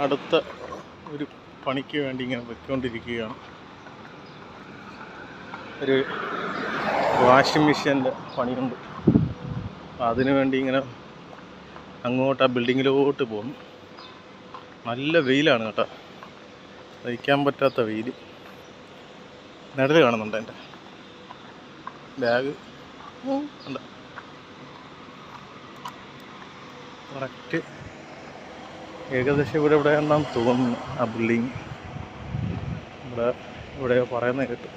അടുത്ത ഒരു പണിക്ക് വേണ്ടി ഇങ്ങനെ വെക്കൊണ്ടിരിക്കുകയാണ്. ഒരു വാഷിംഗ് മെഷീന്റെ പണിയുണ്ട്. അതിനു വേണ്ടി ഇങ്ങനെ അങ്ങോട്ട് ആ ബിൽഡിങ്ങിലോട്ട് പോകുന്നു. നല്ല വെയിലാണ് കേട്ടോ. സഹിക്കാൻ പറ്റാത്ത വെയിൽ. നിഴൽ കാണുന്നുണ്ട് എന്റെ. ബാഗ് ഉണ്ട്. കറക്റ്റ് ഏകദേശം ഇവിടെ ഇവിടെ എണ്ണം തോന്നുന്നു. ആ ബിൽഡിങ് ഇവിടെ ഇവിടെ പറയുന്നത് കേട്ടു.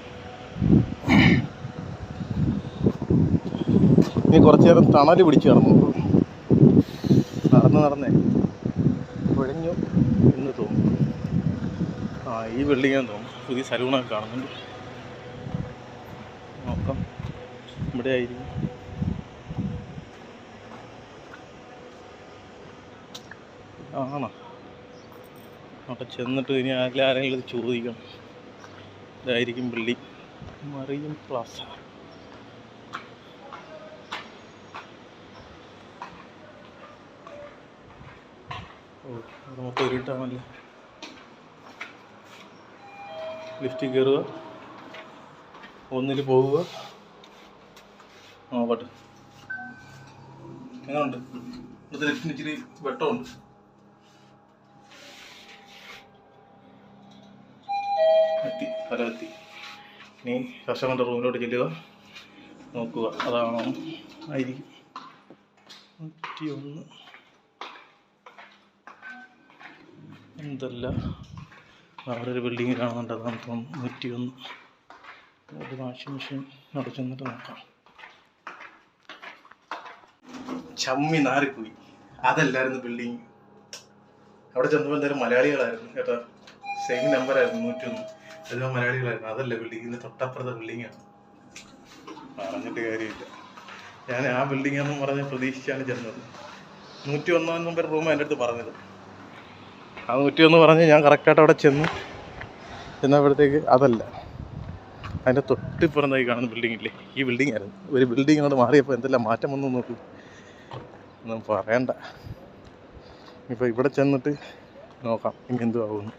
ഇനി കുറച്ച് നേരം തണൽ പിടിച്ച് നടന്നു. നടന്ന് നടന്നേ. കുഴഞ്ഞു എന്ന് തോന്നുന്നു. ആ ഈ ബിൽഡിങ്ങാന്ന് തോന്നുന്നു. പുതിയ സലൂണൊക്കെ കാണുന്നുണ്ട്. നോക്കാം. ഇവിടെ ആയിരിക്കും ആണോ? അവിടെ ചെന്നിട്ട് ഇനി ആരെങ്കിലും ആരെങ്കിലും ഇത് ചോദിക്കണം. ഇതായിരിക്കും പള്ളി. മറിയം പ്ലാസ ഓ അവിടെ മൊത്തം ഇരുട്ടാണല്ലേ? ലിഫ്റ്റിൽ കയറുക ഒന്നിൽ പോവുക. ആ നോക്കട്ടെ എങ്ങനെയുണ്ട് ഇവിടുത്തെ ലിഫ്റ്റിന് ഇച്ചിരി വെട്ടമുണ്ട്. എത്തി ഇനി കർഷകന്റെ റൂമിലോട്ട് ചെല്ലുക. നോക്കുക. അതാണോ? ആയിരിക്കും നൂറ്റി ഒന്ന് എന്തല്ല അവിടെ ഒരു ബിൽഡിങ് കാണുന്നുണ്ട് അതാണ് തോന്നുന്നു. നൂറ്റി ഒന്ന് ഒരു വാഷിംഗ് മെഷീൻ അവിടെ നോക്കാം. ചമ്മി നാറിപ്പോയി. അതല്ലായിരുന്നു ബിൽഡിങ് അവിടെ ചെന്നപ്പോൾ എന്തായാലും മലയാളികളായിരുന്നു. കേട്ടോ. സെയിം നമ്പറായിരുന്നു നൂറ്റൊന്ന് എല്ലാം മലയാളികളായിരുന്നു. അതല്ല ബിൽഡിങ്ങിന് തൊട്ടപ്പുറത്തെ ബിൽഡിംഗാണ് പറഞ്ഞിട്ട് കാര്യമില്ല. ഞാൻ ആ ബിൽഡിംഗ് ബിൽഡിങ്ങാന്ന് പറഞ്ഞ് പ്രതീക്ഷിച്ചാണ് ചെന്നത്. നൂറ്റി ഒന്നാം നമ്പർ റൂം എന്റെ അടുത്ത് പറഞ്ഞത്. ആ നൂറ്റി ഒന്ന് പറഞ്ഞ് ഞാൻ കറക്റ്റായിട്ട് അവിടെ ചെന്നു. ചെന്നപ്പോഴത്തേക്ക് അതല്ല. അതിന്റെ തൊട്ടിപ്പുറത്തായി കാണുന്ന ബിൽഡിംഗ് ഇല്ലേ? ഈ ബിൽഡിംഗ് ആയിരുന്നു. ഒരു ബിൽഡിംഗ് അങ്ങോട്ട് മാറിയപ്പോൾ എന്തെല്ലാം മാറ്റം വന്നു നോക്കി. ഒന്നും പറയണ്ട. ഇപ്പോൾ ഇവിടെ ചെന്നിട്ട് നോക്കാം. ഇനി എന്തു ആവുമെന്ന്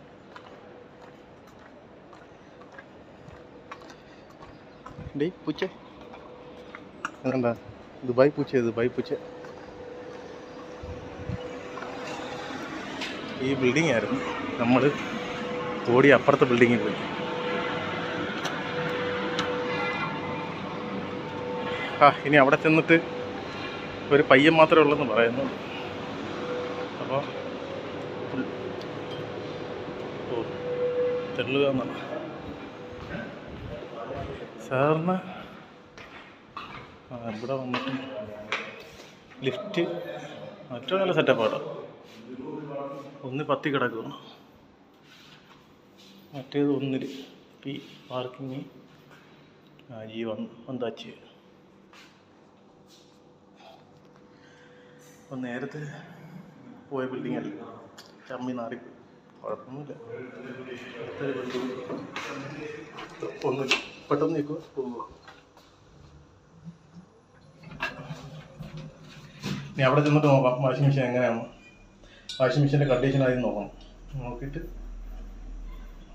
ഡേ പൂച്ച. എന്താ ദുബായ് പൂച്ച ദുബായ് പൂച്ച. ഈ ബിൽഡിംഗ് ആയിരുന്നു. നമ്മൾ ഓടി അപ്പുറത്തെ ബിൽഡിങ്ങിൽ പോയി. ആ ഇനി അവിടെ ചെന്നിട്ട് ഒരു പയ്യൻ മാത്രമേ ഉള്ളെന്ന് പറയുന്നു. അപ്പോൾ ഓ തെള്ളുക എന്നാണ് സാറിന് ഇവിടെ വന്ന് ലിഫ്റ്റ് ഏറ്റവും നല്ല സെറ്റപ്പാണ് ഒന്ന് പത്തി കിടക്കുന്നു മറ്റേത് ഒന്നിൽ പി പാർക്കിങ് ആ ജി വൺ അപ്പം നേരത്തെ പോയ ബിൽഡിംഗ് അല്ല? ചമ്മി നാറി കുഴപ്പമൊന്നുമില്ല. ഒന്നുമില്ല പെട്ടെന്ന് നിൽക്കുക പോവുക ഇനി അവിടെ ചെന്നിട്ട് നോക്കാം വാഷിംഗ് മെഷീൻ എങ്ങനെയാണ് വാഷിംഗ് മെഷീന്റെ കണ്ടീഷൻ ആദ്യം നോക്കണം. നോക്കിയിട്ട്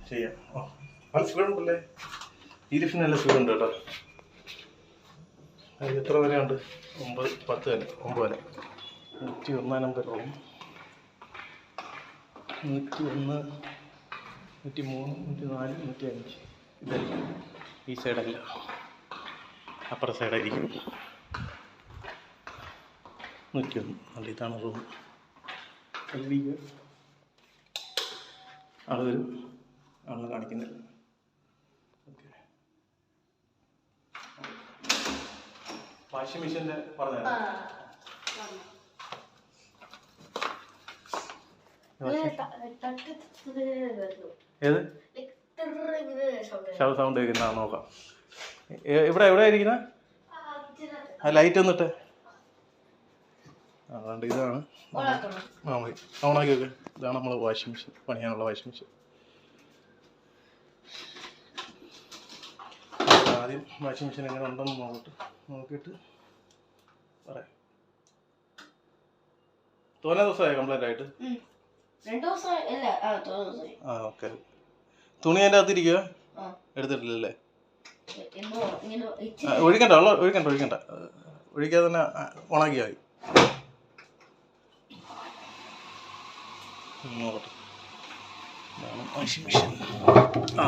ചെയ്യാം. ഓ നല്ല സ്പീഡുണ്ടല്ലേ ഈ ലിഫ്റ്റിന് നല്ല സ്പീഡുണ്ട് കേട്ടോ. അത് എത്ര വരെയുണ്ട്? ഒമ്പത് പത്ത് തന്നെ ഒമ്പത് വരെ. നൂറ്റി ഒന്നാം നമ്പർ റൂം. നൂറ്റി ഒന്ന് നൂറ്റി മൂന്ന് നൂറ്റി നാല് നൂറ്റി അഞ്ച് ഇതല്ല ഈ സൈഡല്ല അപ്പുറ സൈഡായിരിക്കും നൂറ്റി ഒന്ന് അല്ല ഇതാണ് റൂം ആളെ കാണിക്കുന്നില്ല. ഓക്കെ. വാഷിംഗ് മെഷീന്റെ പറഞ്ഞു? ഏത്? ശബ്ദ സൗണ്ട് കേൾക്കുന്ന നോക്കാം. ഇവിടെ എവിടെ ഇരിക്കുന്ന? ആ ലൈറ്റ് ഒന്നിട്ട് അതുകൊണ്ട് ഇതാണ്. ആ മതി. ഓണാക്കി വെക്കുക ഇതാണ് നമ്മൾ വാഷിംഗ് മെഷീൻ പണിയാനുള്ള വാഷിംഗ് മെഷീൻ ആദ്യം വാഷിംഗ് മെഷീൻ എങ്ങനെ ഉണ്ടെന്ന് നോക്കട്ടെ. നോക്കിയിട്ട് പറയാം. തോന്നേ ദിവസമായി കംപ്ലൈന്റ് ആയിട്ട്? ആ ഓക്കെ തുണി അതിന്റെ അകത്തിരിക്കുക എടുത്തിട്ടില്ലല്ലേ? ഒഴിക്കണ്ട വെള്ളം ഒഴിക്കണ്ട ഒഴിക്കണ്ട. ഒഴിക്കാതെ തന്നെ ഉണക്കിയായി ഉണക്കിയാൽ മതി നോക്കട്ടെ. വാഷിംഗ് മെഷീൻ ആ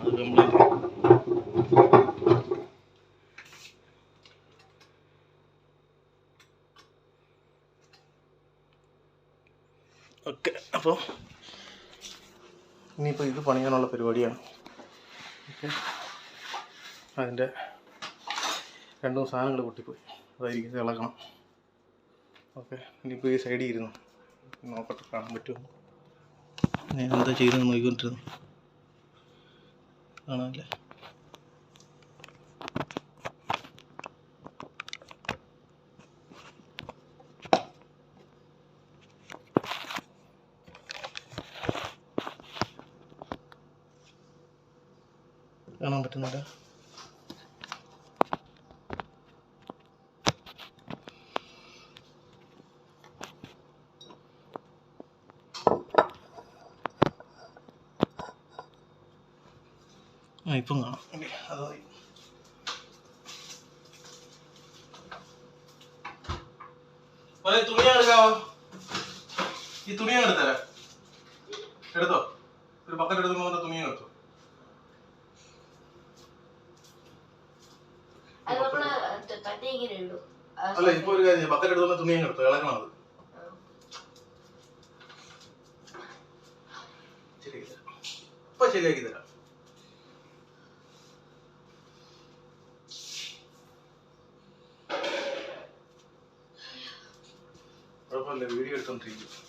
അത് കംപ്ലൈന്റ് ഓക്കെ അപ്പോൾ ഇനിയിപ്പോൾ ഇത് പണിയാനുള്ള പരിപാടിയാണ്. ഓക്കെ. അതിന്റെ രണ്ട് മൂന്ന് സാധനങ്ങൾ പൊട്ടിപ്പോയി. അതായിരിക്കും ഇളക്കണം. ഓക്കെ. ഇനിയിപ്പോൾ ഈ സൈഡിൽ ഇരുന്നു. നോക്കട്ടെ കാണാൻ പറ്റുമോ? ഞാൻ എന്താ ചെയ്തെന്ന് നോക്കിക്കൊണ്ടിരുന്നു. കാണാനല്ലേ കാണാൻ പറ്റുന്നില്ല ആ ഇപ്പം കാണാം. ഓക്കേ, അത് മതി. മോനെ, തുണി എടുക്കാവോ? ഈ തുണി എടുത്തരാം. എടുത്തോ? ഒരു ബക്കറ്റ് എടുത്ത് മോന്റെ തുണി എടുത്തോ. അല്ല ഇപ്പൊ ഒരു കാര്യം ബക്കറ്റ് എടുത്തുമ്പോ തുണി എടുത്തോ. ഇളക്കണം അത്. ശരിയാക്കി തരാം. ഇപ്പൊ ശരിയാക്കി തരാം. 双推一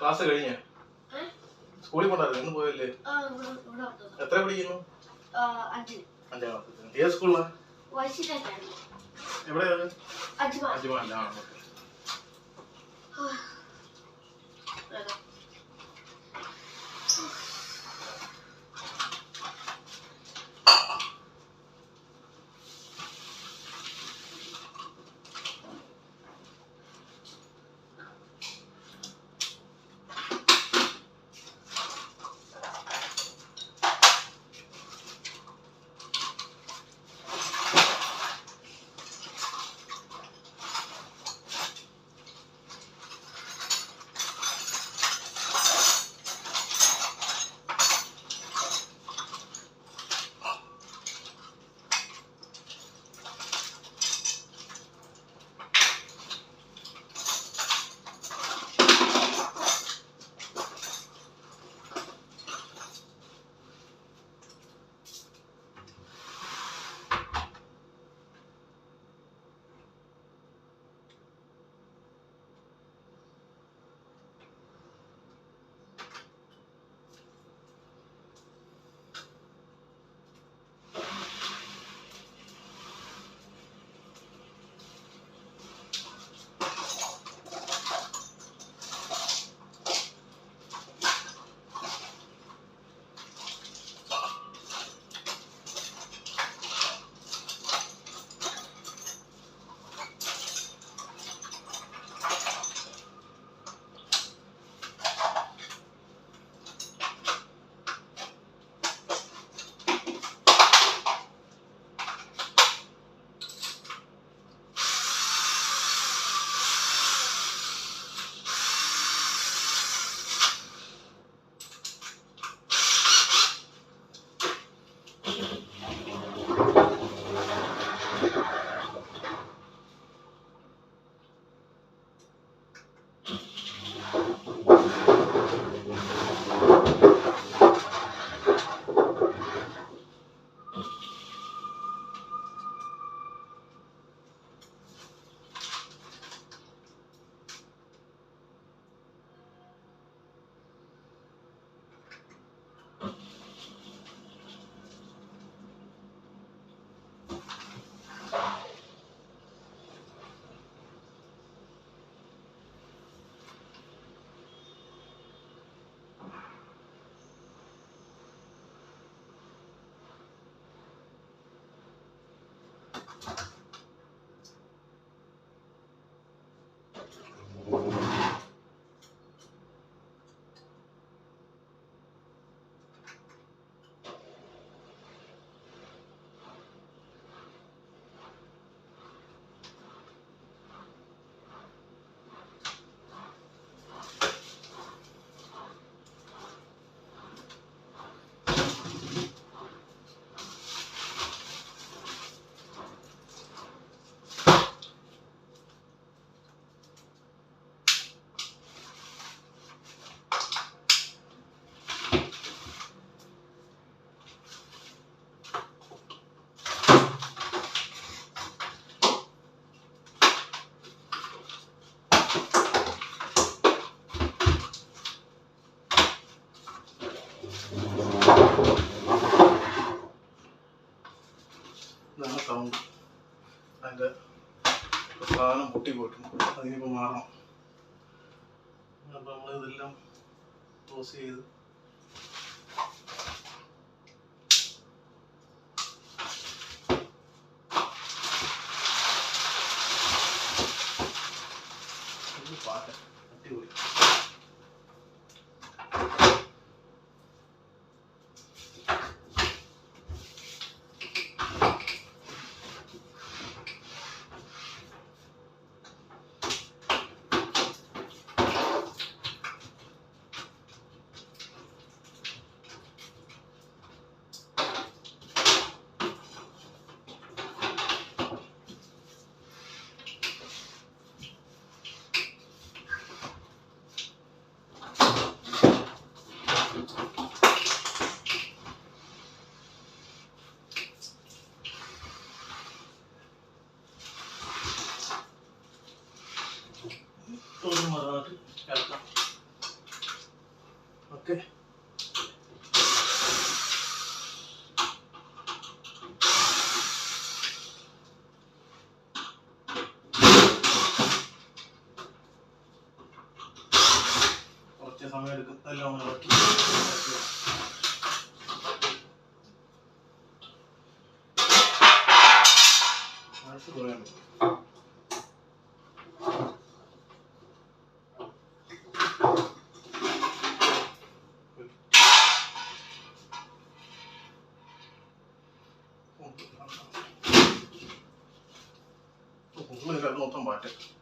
ക്ലാസ് കഴിഞ്ഞ? സ്കൂളിൽ പോണ്ടായിരുന്നു ഇന്ന് പോയല്ലേ. എത്ര പഠിക്കുന്നു? അഞ്ചാം ക്ലാസ് ഏത് സ്കൂളിലാണ് എവിടെയാണ്? അജ്മാൻ അഞ്ചുമാല ഇതാണ് സൗണ്ട് അതിന്റെ സാധനം പൊട്ടിപ്പോയിട്ടുണ്ട് അതിനിപ്പോൾ മാറണം. അപ്പോൾ നമ്മൾ ഇതെല്ലാം ക്ലോസ് ചെയ്ത് കുറച്ച് സമയം എടുക്കും എല്ലാം ഒന്ന് ഇളക്കി മനസ്സ് കുറയാൻ ഉള്ളിൽ മൊത്തം പാട്ട് അടിപൊളി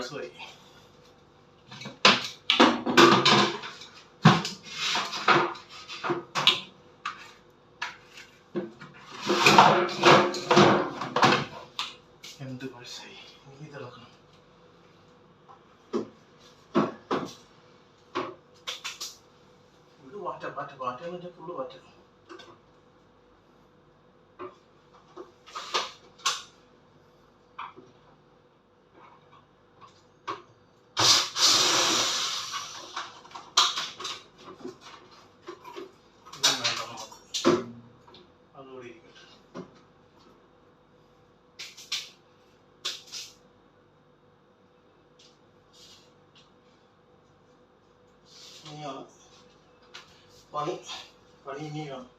അടുത്ത വാട്സുമായി എന്ത് പാഴ്സായി നീ തിളക്കണം. ഇത് പാറ്റ പാറ്റ പാറ്റ എന്ന് വെച്ചാൽ ഫുള്ള് പാറ്റ Olha aí, Juaninho,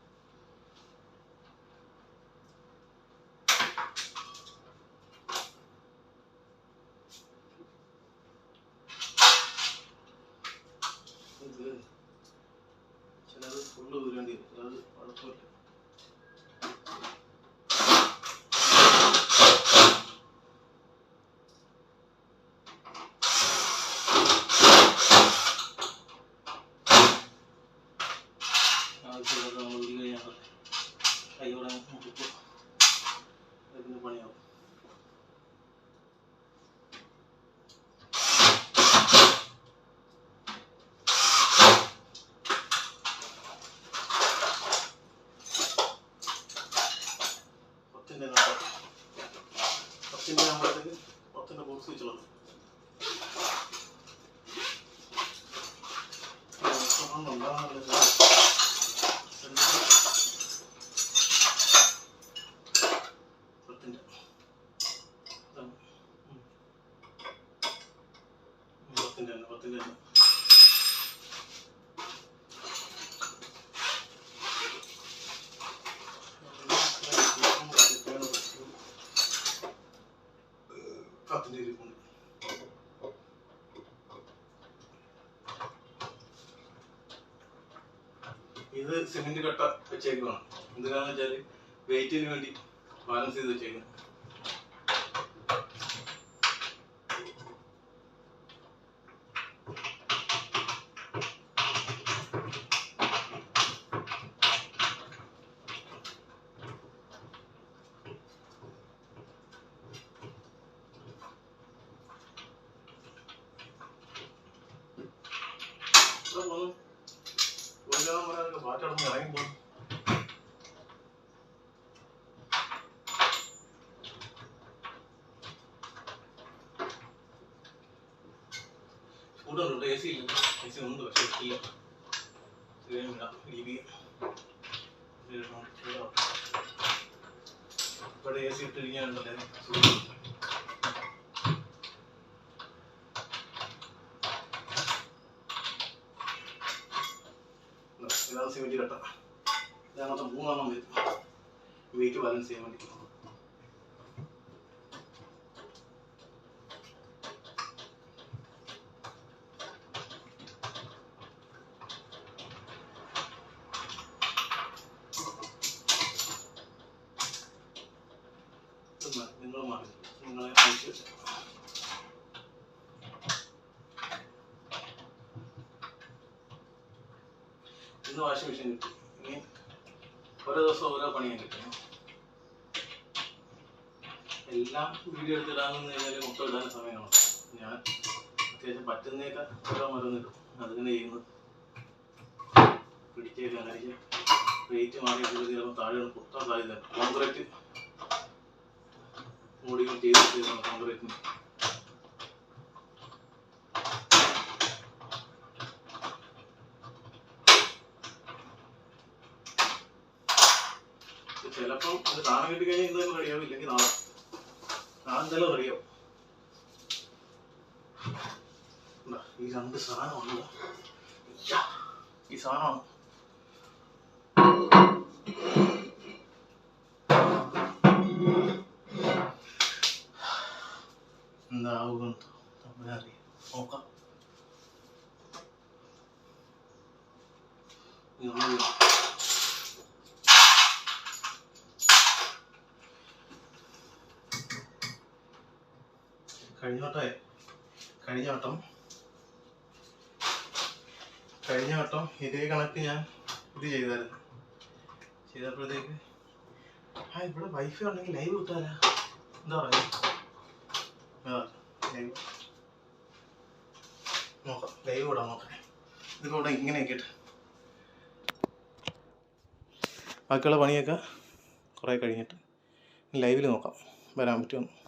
പത്തിന്റെ തന്നെ പത്തിന്റെ ഇത് സിമെന്റ് കട്ട വെച്ചേക്കുവാണ്. എന്തിനാന്ന് വെച്ചാൽ വെയിറ്റിന് വേണ്ടി ബാലൻസ് ചെയ്ത് വെച്ചേക്കുന്നത് ചൂടുണ്ട് എ സി ഇല്ല. എ സി ഉണ്ട് പക്ഷേ ഇല്ല. എ സി ഇട്ടിരിക്കാനുണ്ടല്ലേ ഇതാണ് സിമെന്റ് കട്ട ഇതിനകത്ത് മൂന്നെണ്ണം വെയിറ്റ് ബാലൻസ് ചെയ്യാൻ വേണ്ടി പിടിച്ചേക്കാൻ അടിച്ച് വെയിറ്റ് മാറി ചിലപ്പോൾ താഴെ പൊട്ടാൻ സാധ്യത കോൺക്രീറ്റ് മൂടികൾ ചെയ്ത് ചെയ്താണ് കോൺക്രീറ്റിന് ചിലപ്പം ഇത് സാധനം കിട്ടി കഴിഞ്ഞാൽ ഇന്ന് തന്നെ റെഡിയാവും ഇല്ലെങ്കിൽ നാളെ. നാളെ എന്തായാലും റെഡിയാവും ഈ രണ്ട് സാധനമാണ് ഈ സാധനമാണ് ഇതൊന്നും കഴിഞ്ഞോട്ടെ. കഴിഞ്ഞ വട്ടം കഴിഞ്ഞ വട്ടം ഇതേ കണക്ക് ഞാൻ ഇത് ചെയ്തായിരുന്നു. ചെയ്തപ്പോഴത്തേക്ക് ആ ഇവിടെ വൈഫൈ ഉണ്ടെങ്കിൽ ലൈവ് കിട്ടാല എന്താ പറയുക ലൈവ് നോക്കാം ലൈവ് ഇടാം നോക്കാം. ഇതിപ്പോൾ ഇവിടെ ഇങ്ങനെയൊക്കെ ബാക്കിയുള്ള പണിയൊക്കെ കുറേ കഴിഞ്ഞിട്ട് ലൈവിൽ നോക്കാം. വരാൻ പറ്റുമെന്ന്